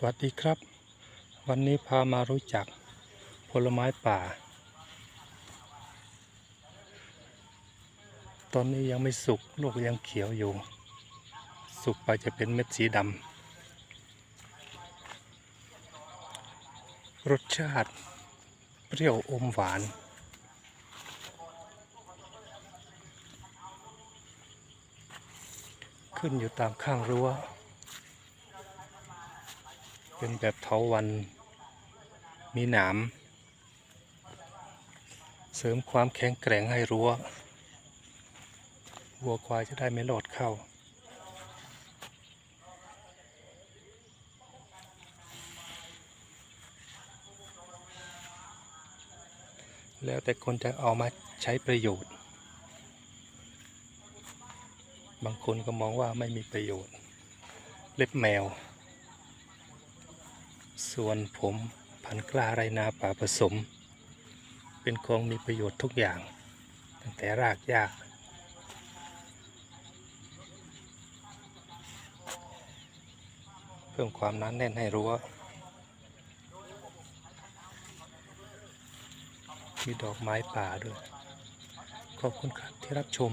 สวัสดีครับ วันนี้พามารู้จักผลไม้ป่า ตอนนี้ยังไม่สุกลูกยังเขียวอยู่ สุกไปจะเป็นเม็ดสีดำรสชาติ เปรี้ยวอมหวาน ขึ้นอยู่ตามข้างรั้ว เป็นแบบเถาวัน มีหนาม เสริมความแข็งแกร่งให้รั้ว วัวควายจะได้ไม่โลอดเข้า แล้วแต่คนจะเอามาใช้ประโยชน์ บางคนก็มองว่าไม่มีประโยชน์ เล็บแมว ส่วนผมพันกล้าไรนาป่าผสม เป็นของมีประโยชน์ทุกอย่าง ตั้งแต่รากหญ้าเพิ่มความนั้นแน่นให้รั้วมีดอกไม้ป่าด้วย ขอบคุณครับที่รับชม